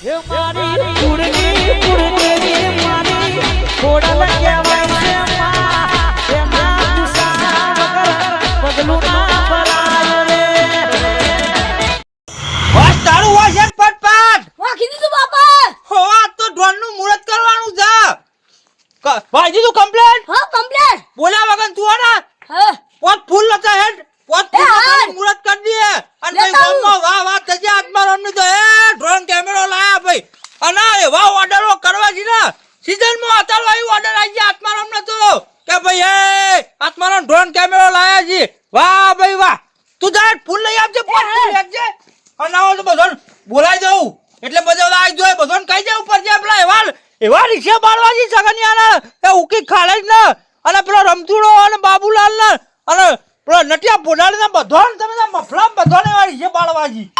એ મારી કુળની કુળદેવી મારી ખોડલ રિક્ષા બાળવાજી સગનિયાના એ ઉકી ખાલે ને. અને પેલો રમથુડો અને બાબુલાલ ને. અને પેલો નટિયા પોડાળ ને બધાને તમે મફલા બધાને એવા રિક્ષા બાળવાજી.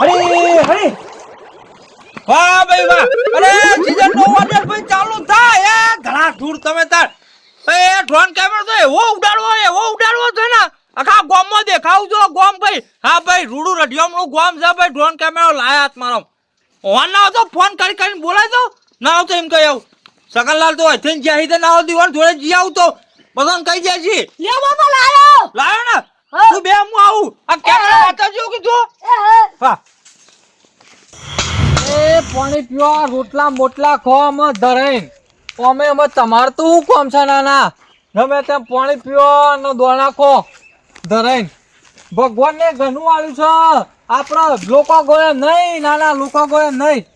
હરી હરી. વાહ ભાઈ વાહ. અરે સીઝન નો ઓર્ડર ભાઈ ચાલુ થાય. એ ઘણા દૂર તમે તાર. એ ડ્રોન કેમેરો તો એવો ઉડાડવો એવો ઉડાડવો છે ને. આખા ગોમમાં દેખાવું છો ગોમ ભાઈ. હા ભાઈ, રૂડું રઢિયામણું ગોમ છે ભાઈ. ડ્રોન કેમેરો લાયા હાથ મારો. ઓન ના આવતો ફોન કરી કરીને બોલાય તો. ના આવતો એમ કહી આવું સકનલાલ તો અહીંથી જ્યાં હિતે ના આવતી હોય જોડે જી આવતો. તો બધાને કહી જાય છે. લ્યો બાપા લાયો. લાયો ને. તું બે હું આવું. આ કેમેરો વાતાવજો કીધું? એ હા. એ પાણી પીવા રોટલા મોટલા ખો અમે ધરાઈને અમે અમે તમારે તો હું કોમ છે નાના? ગમે તેમ પાણી પીવો ને દોણા ખો ધરાઈને ભગવાનને ઘણું આવ્યું છે. આપણા લોકો ગોળે નહીં નાના લોકો ગોળે નહીં.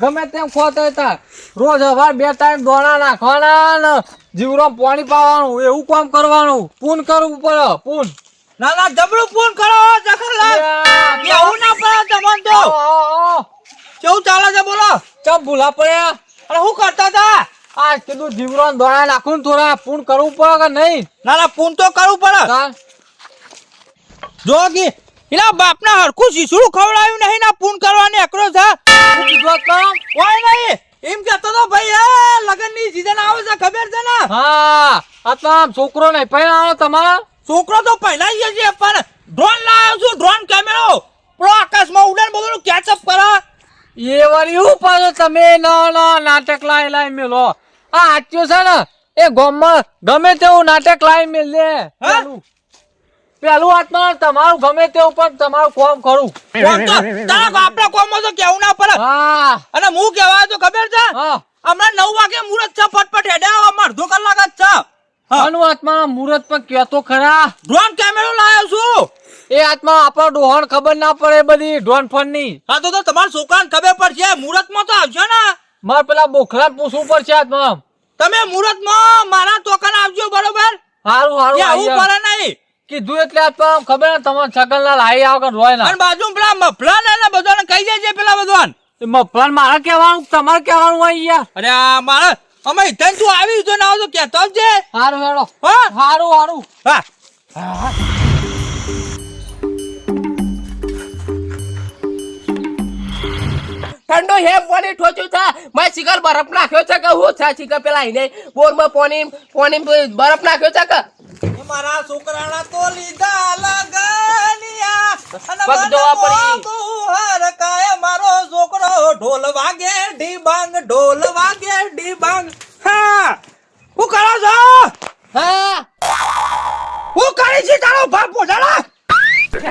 ગમે તેમ ખોતા હતા રોજ સવાર બે ટાઈમ દોણા નાખવાના ને જીવરો પાણી પાવાનું એવું કામ કરવાનું. પૂન કરવું પડે પૂન. નાના જબરું ફોન કરો જખનલાલ કેવું ના પડે તમને તો. કેવું ચાલે છે બોલો? ચમ ભૂલા પડ્યા? અને શું કરતા હતા? આ કીધું જીવરો દોણા નાખું થોડા પૂન કરવું પડે કે નહીં? નાના પૂન તો કરવું પડે. જો કે એના બાપને હરખું શીશડું ખવડાવ્યું નહીં ના પૂન કરવાની અકરો છે. કોઈ નહીં. એમ કેતો તો ભાઈ એ લગનની સીઝન આવે છે ખબર છે ને? હા તો આમ છોકરો નહીં પહેરાવો તમારા. છોકરો તો પહેલાઈ જશે પણ ડ્રોન લાવ્યો છું ડ્રોન કેમેરો પેલો આકાશમાં ઉડે ને બધું કેચઅપ કરા એ વળી હું પાછો તમે ન ન નાટક લાઈ મેલો. આ આચ્યો છે ને એ ગામમાં ગમે તેવું નાટક લાઈ મેલ. દે પેલું પેલું હાથમાં તમારું ગમે તેવું પણ તમારું કોમ ખરું. કોમ તો તારા બાપના કોમ તો કેવું ના પડે. હા. અને હું કેવા તો ખબર છે? હમણાં નવ વાગે મુરત છે ફટફટ હેડે આવો અડધો કલાક જ છે. અનુ આત્મા મુરત પણ કહેતો ખરા? ડ્રોન કેમેરો લાયો છું. એ આત્મા આપણો ડોહણ ખબર ના પડે બધી ડ્રોન ફોનની હા તો તો તમારા છોકરાને ખબર પડશે મુહૂર્તમાં તો આવશે ને. મારે પેલા બોખરા પૂછવું પડશે આત્મા તમે મુહૂર્તમાં મારા તોકન આવજો બરોબર? હારું હારું આવું પડે નહીં. કીધું એટલે હાથમાં ખબર ને તમારે છગનલાલ આઈ આવ રોય ના અને બાજુ પેલા મફલા ને બધાને કહી દેજે પેલા બધાને. મફલન મારે કહેવાનું તમારે કહેવાનું હોય યાર અરે આ મારે અમે ઇતન તું આવી તો ના આવો તો કહેતો જ છે હારું હેડો. હા? હારું હારું. હા. ઠંડો હે પાણી ઠોચ્યું છે. મેં શિખર બરફ નાખ્યો છે કે હું છે શિખર પેલા એને બોરમાં પાણી પાણી બરફ નાખ્યો છે કે? મારા છોકરાના તો લીધા લગનિયા પગ જોવા પડી. મનમાં મારો છોકરો ઢોલ વાગે ઢીબાંગ ઢોલ વાગે ઢીબાંગ હા. હું કરો છો? હા. હું કરી છી તારો બાપ પોઢાડા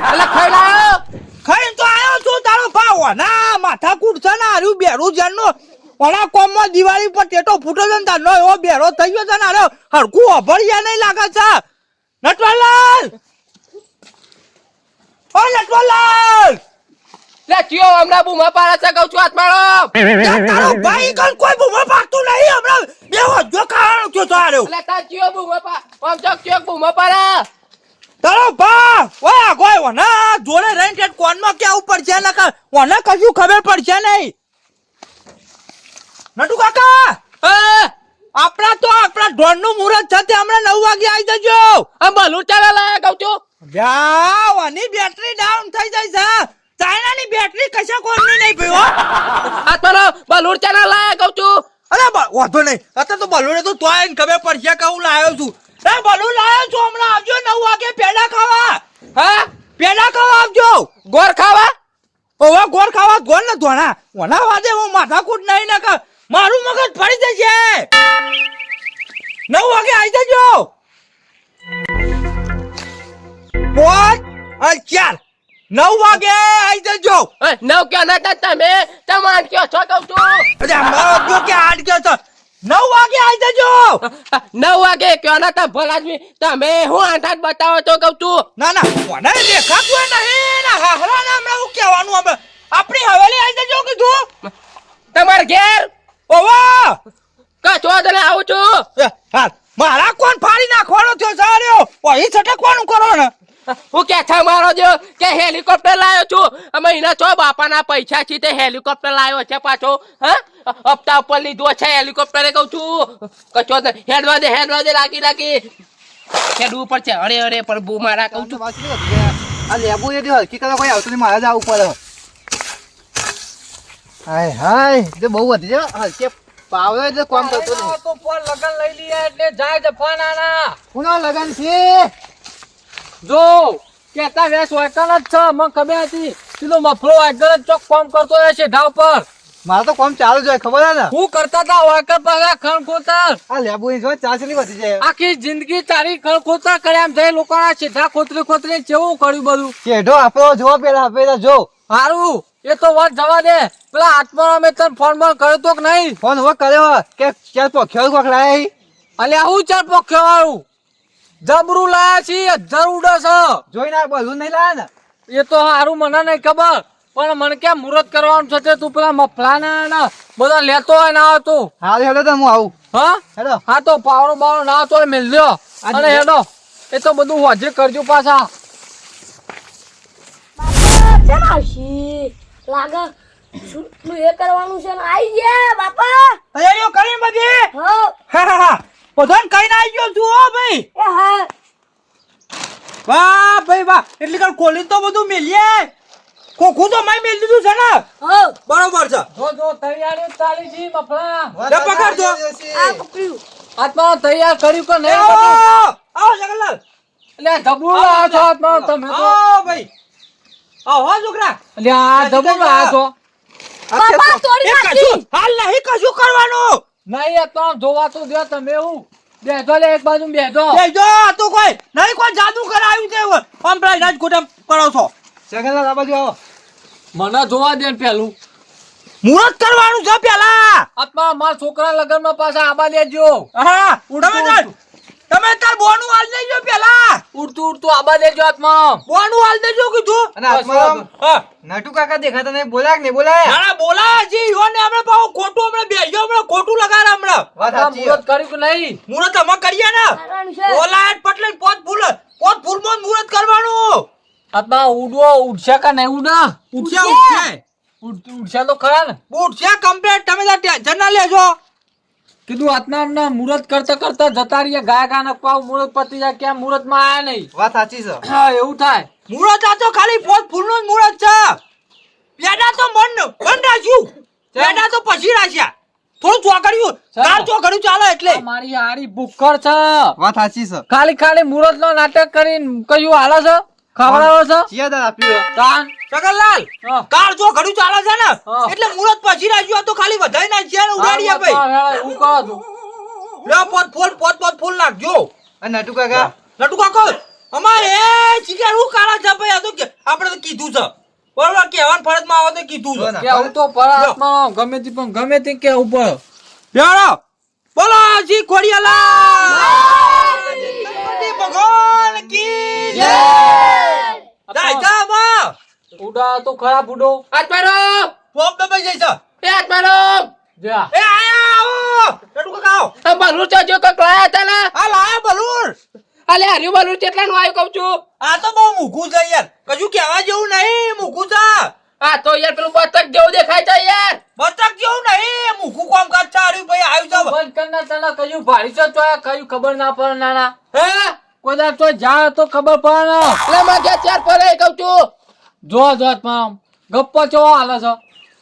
અલા ખાઈ લાયો ખાઈને તો આવ્યો છું તારો ભાવ. ના માથા કૂટ છે ને હાર્યું બેરું જાનનો ઓના કોમમાં દિવાળી પર ટેટો ફૂટો છે ને તારનો એવો બેરો થઈ ગયો છે ને અરે હરકું અભળિયા નહીં લાગે છે. નટવાલાલ ઓ નટવાલાલ લે ચિયો હમણાં બૂમા પાડે છે કહું છું હાથ મારો. તારો ભાઈ કણ કોઈ બૂમા પાડતું નહીં હમણાં બેહો જો કારણ થયો તો હાર્યો લે તાર ચિયો બૂમા પા આમ ચોક ચિયો બૂમા પાડે તારો બા ઓય ગોય ઓના જોડે રેન્ટેડ કોનમાં ક્યાં ઉપર છે? નકર ઓને કશું ખબર પડશે નહીં. નટુ કાકા! આપણા તો આપણા ઢોરનું મુહૂર્ત છે તે હમણાં નવ વાગે આવી જજો. આ બલૂન ચાલે લાયા કહું છું. યાની બેટરી ડાઉન થઈ જાય છે. ચાઇનાની બેટરી કશા કોણની નહીં ભયો હો તો મારો ચાલે લાયા કહું છું. અરે વાંધો નહીં. અત્યારે તો બલૂને તો તો એને ખબર પડશે કે હું લાવ્યો છું. એ ભલું લાયો છું હમણાં આવજો નવ વાગે પેડા ખાવા. હા? પેડા ખાવા આવજો. ગોર ખાવા? ઓવા ગોળ ખાવા ગોર ને ધોણા. ઓના વાદે હું માથાકૂટ નહીં ના મારું મગજ ફરી જશે. નવ વાગે આવી જજો. પાંચ અને ચાર નવ વાગે આવી જજો. નવ ક્યાં નતા તમે? તમે આઠ કયો છો કહું છું? અરે મારો કે આઠ ગયો છો? નવ વાગે આવી જજો. નવ વાગે કયો નતા ભલાજમી? તમે હું આઠ આઠ બતાવો તો કહું છું. ના ના મને દેખાતું નહીં? ના હારા ના હમણાં હું કહેવાનું હવે આપણી હવેલી આવી જજો કીધું. તમારે ઘેર? ઓવા! કચો તને આવું છું? હા મારા કોણ ફાડી નાખવાનો થયો સાર્યો ઓહી છટકવાનું કરો ને. હું કે છે મારો જો કે હેલિકોપ્ટર લાવ્યો છું? અમે એના છો બાપાના પૈસા છે તે હેલિકોપ્ટર લાવ્યો છે પાછો હા? હપ્તા ઉપર લીધો છે હેલિકોપ્ટરે કહું છું. કચો હેડવા દે હેડવા દે લાગી લાગી. હેડવું ઉપર છે અરે અરે પણ બુ મારા કહું છું. આ લેબુ એ હલકી કરવા કોઈ આવતું મારે જ આવવું પડે. હાય હાય જે બહુ વધી છે હલકે પાવડો એટલે કોમ કરતો નહીં તો ફોન લગન લઈ લીયા એટલે જાય છે ફોન આના. કોનો લગન છે? જો કેતા વેસ વાયકલ જ છે મને ખબર હતી. પેલો મફળો વાયકલ જ ચોક કોમ કરતો હોય છે ઢાવ પર. મારે તો કોમ ચાલુ જ હોય ખબર હે ને? હું કરતા તા વાયકલ પાછા ખણ ખોતર. આ લેબુ ની જો ચાસલી વધી જાય. આખી જિંદગી તારી ખણ ખોતર કર્યા એમ થઈ લોકોના સીધા ખોતરી ખોતરી જેવું કર્યું બધું. કેઢો આપણો જો પેલા પેલા જો. હારું. એ તો વાત જવા દે. પેલા આત્મા મેં તને ફોન બોન કર્યો તો કે નહીં? ફોન હવે કર્યો કે ક્યાં પોખ્યો કોક લાય અલે હું ચાર પોખ્યો વાળું જબરું લાયા છી હજાર ઉડે છે. જોઈને ના બધું નહીં લાયા ને? એ તો હારું મને નહીં ખબર પણ મને ક્યાં મુહૂર્ત કરવાનું છે તે તું પેલા મફલા ને બધા લેતો હોય ના આવતો હાલ હેડો તો હું આવું. હા? હેડો. હા તો પાવડો બાવડો ના આવતો હોય મેલ લ્યો. આજે અને હેડો એ તો બધું હોજે કરજો પાછા. આવશી લાગે. શું એ કરવાનું છે ને આઈ ગયા બાપા. તૈયારીઓ કરી બધી? હા. હા હા બધાને કઈ ના આવી ગયો જુઓ ભાઈ. એ હા. વાહ ભાઈ વાહ. એટલે કાલ કોલી તો બધું મેલીએ. ખોખું તો મેં મેલી દીધું છે ને. બરોબર છે. જો જો તૈયારી ચાલી લે પકડજો. આ પકડ્યું આત્મા તૈયાર કર્યું કે નહીં આવો જગલાલ એટલે લાવો છો આત્મા તમે તો. ભાઈ. આવો છોકરા. લ્યા આ જબરું લાવો બાપા તોડી નાખી. કશું હાલ નહીં કશું કરવાનું. નહીં આત્મા જોવા તો દે તમે હું બેઠો લે એક બાજુ બેજો એ જો તું તો કોઈ નહીં કોઈ જાદુ કરાયું છે આમ પેલા રાજ ગોટમ કરો છો. સેકન્ડ આ બાજુ આવો. મને જોવા દે પેલું. મુહૂર્ત કરવાનું છે પેલા. આત્મા મારા છોકરા લગનમાં પાછા આબા લેજો. હા ઉડતું, તમે તાર બોનું હાલ દેજો પેલા. ઉડતું ઉડતું આબા દેજો આત્મા બોનું હાલ દેજો કીધું. અને હાથમાં નટુ કાકા દેખાતા નહીં બોલાય કે નહીં બોલાય? ના ના બોલાય જી યોને આપણે પાછું ખોટું હમણે બેસ્યો આપણે ખોટું લગાડ આપણે વાત સાચી મુરત કર્યું કે નહીં? મુરત અમે કરીએ ને. બોલાય પટલે પોત ફૂલ પોત ફૂલમાં મોન મુરત કરવાનું. આત્મા ઉડવો ઉડશે કે નહીં ઉડા? ઉડશે ઉડશે. ઉડ- ઉડશે તો ખરા ને. ઉડશે કમ્પ્લીટ તમે ટેન્શન ના લેજો. કીધું આત્મા મુહૂર્ત કરતા કરતા જતા રહીએ ગાય ગા નકવાવ મુહૂર્ત પતી જાય ક્યાં મુહૂર્તમાં આયા નહીં. વાત સાચી છે. હા એવું થાય. મુહૂર્ત આ તો ખાલી પોત ફૂલનું જ મુહૂર્ત છે. પેડા તો મન બંધ રાખ્યું. પેડા તો પછી રાખ્યા. થોડું ચોકડ્યું. ચાલે એટલે. મારી હારી ભૂખર છે. વાત સાચી છે. ખાલી ખાલી મુહૂર્ત નો નાટક કરીને કયું હાલે છે? ખવડાવો છે? ચિયા આપ્યું તાન. સગનલાલ હા. કાળ જો ઘડું ચાલે છે ને એટલે મુરત પછી રાજ્યો તો ખાલી વધાઈ ના ને ઉડાડી આપે હું કહો છું લે પોત ફૂલ પોત પોત ફૂલ નાખજો અને નટુ કાકા નટુ કાકો અમારે એ ચીકર હું કાળા છે ભાઈ આ તો આપણે તો કીધું છે બરોબર કહેવાનું ફરજમાં આવો તો કીધું છે કે હું તો પર ગમે તે પણ ગમે તે કે ઉપર યારો બોલો જી ખોડિયાલા ભગવાન કી જય જય જય માં ઉડા તો ખરાબ ઉડો હાથ મારો! પોપ દબાઈ જાય છે. એ હાથ મારો! જા. એ આયા આવો! નટુ કાકા આવો. આ બલૂર તો જો કંઈક લાયા હતા ને. આ લાયા બલૂર અલે હર્યું બલૂર કેટલા નું આવ્યું કહું છું. આ તો બહુ મૂકું છે યાર. કશું કહેવા જેવું નહીં મૂકું છે. આ તો યાર પેલું બતક જેવું દેખાય છે યાર. બતક જેવું નહીં મૂકું કામ કાજ ચાર્યું ભાઈ આવ્યું છે બંધ કરના તને કયું ભારી છે તો આ કયું ખબર ના પડે નાના. હે? કોઈ દાડ તો જા તો ખબર પડે ને. એટલે માં ચાર પર કહું છું. જો જો આત્મા ગપ્પા ચો હાલે છે?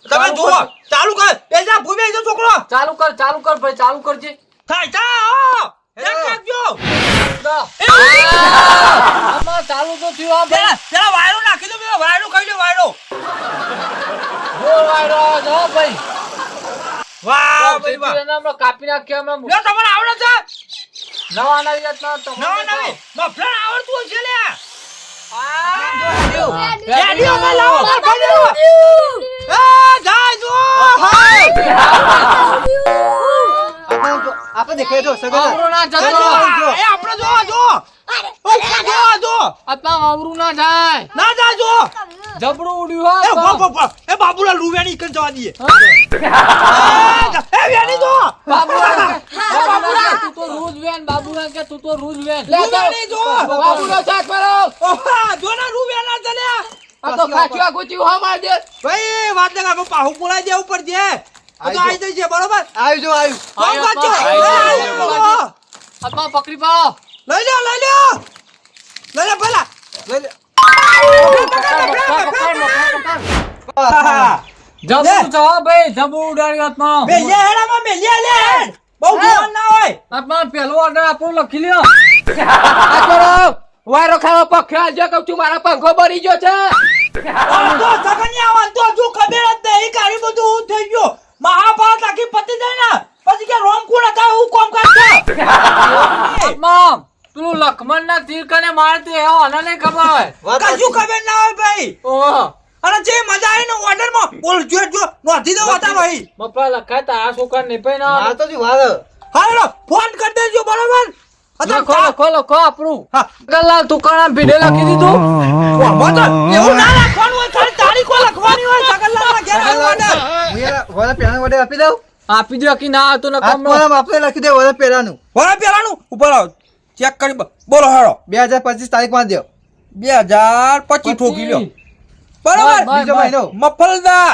તમે જુઓ ચાલુ કર. એ ભૂમે જો છોકરો. ચાલુ કર ચાલુ કર ભાઈ ચાલુ કરજે. થાય જા ચાલુ તો થયું આ પેલા પેલા વાયરો નાખી દો પેલા વાયરો ખાઈ લો વાયરો. વાયરો જો ભાઈ. વાહ ભાઈ વાહ હમણાં? કાપી નાખ્યો હમણાં લ્યો તમને આવડે છે? નવા નવી નવા નવી. મફલર આવડતું હશે લે. રેડી. રેડીઓમાં લાવો મફલર એ જાય જો આપણે જો- આપણે દેખાય તો સગા. ના જતો એ આપણે જો જો જો જો આવરું ના જાય. ના જા જો જબરું ઉડ્યું એ ઊભા. એ બાબુલા રૂવેણી કન જવા દઈએ. એ વેણી જો બાબુરાન કે તું તો રોજ વેન બાબુરાન કે તું તો રોજ વેન. લે જો બાબુનો સાથ મારો ઓહા જો ના રૂવેણા ચલ્યા આ તો ખાચું આ ગુચી હો માર દે. ભાઈ વાત લગા આપણે પાહુ બોલાઈ દે ઉપર જે. આ તો આઈ જઈ છે બરોબર? આવી જો આવી કોણ આયો, કાચો? આપણા પકડી પાડો. લઈ લ્યો લઈ લે. લઈ લ્યો પેલા. લઈ લે. છે હો. ભાઈ જબરું ઉડાડ્યું હાથમાં. મેલ્યા હેડામાં બે લે હેડ. બહુ જોવાનું ના હોય. હાથમાં પેલો ઓર્ડર આપણો લખી લ્યો. આ કરો. વાયરો ખાવા પખ્યો આજે કહું છું મારા પંખો બળી ગયો છે. વાંધો સગનિયા વાંધો જો ખબર જ નહીં. કારી બધું હું થઈ ગયો. મહાભારત આખી પતી જાય ને. પછી કે રોમ કોણ હતા? હું કોમ કરતો હાથમાં તું લખમણ ના તીર કને મારતું આને નહીં ખબર કશું ખબર ના હોય ભાઈ. ઓહો. અને જે મજા આવી ને ઓર્ડરમાં બોલ જો જો નોંધી દો હતા ભાઈ મફલા લખાય આ છોકરા નહીં પઈ ના આ તો જી વાર હાલો ફોન કરી દેજો બરોબર? ખોલો ખોલો ખો લખો આપણું. ગલાલ તું. કણા ભીડે લખી દીધું વાહ, તો એવું ના લખવાનું હોય ખાલી તારીખો લખવાની હોય સગનલાલના ઘેર આવ્યો order. વરા પેલાનું વડે આપી દઉં? આપી દો કે ના આવતું નકમ આપણે લખી દે વરા પેલાનું વરા પેલાનું ઉપર આવ ચેક કરી બોલો હારો બે હજાર પચીસ તારીખમાં દો બે હજાર પચીસ. ઠોકી લ્યો. બરોબર? બીજો મહિનો. મફલદા.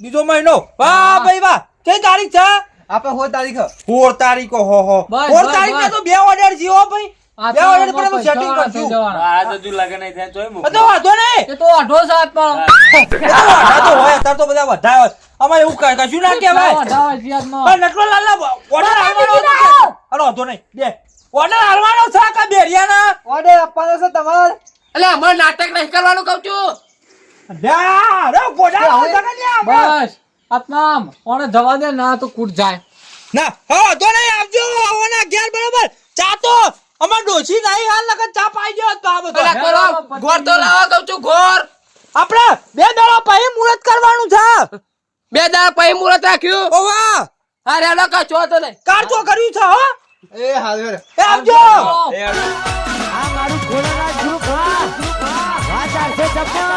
બીજો મહિનો. વાહ ભાઈ વાહ. કઈ તારીખ છે? આપણે હો તારીખ. સોળ તારીખ હો હો. બસ, તારીખ તો બે ઓર્ડર જીવો ભાઈ. બે ઓર્ડર પર સેટિંગ તો વાંધો નહીં. એ તો અઢો સાતમાં એ તો હોય અત્યારે તો બધા વધારે હોય. અમારે એવું કઈ કશું ના કહેવાય. અઢાર સિયાદમાં. પણ ઓર્ડર હાલવાનો હતો કે? વાંધો નહીં. બે. ઓર્ડર હાલવાનો છે કા બેરિયાના? ઓર્ડર આપવાનો છે તમારે. એટલે અમારે નાટક નહીં કરવાનું કહું છું. બસ. આત્મામ ઓને જવા દે? ના તો કૂટ જાય. ના હા વાંધો નહીં આવજો આવવાના ઘેર બરોબર? ચા તો અમાર ડોશી નહીં હાલ લગન ચા પાઈ ગયો તો આ બધો. કરો. ગોળ તો લાવો કહું છું ગોળ. આપણે બે દાડા પછી મુહૂર્ત કરવાનું છે. બે દાડા પછી મુહૂર્ત રાખ્યું? ઓ વાહ હા રેડો કચો તો નહીં કાર ચો કર્યું છે હો. એ હાલ. એ આવજો. આ મારું ખોરાના ગ્રુપ હા. આ ચારસો છપ્પન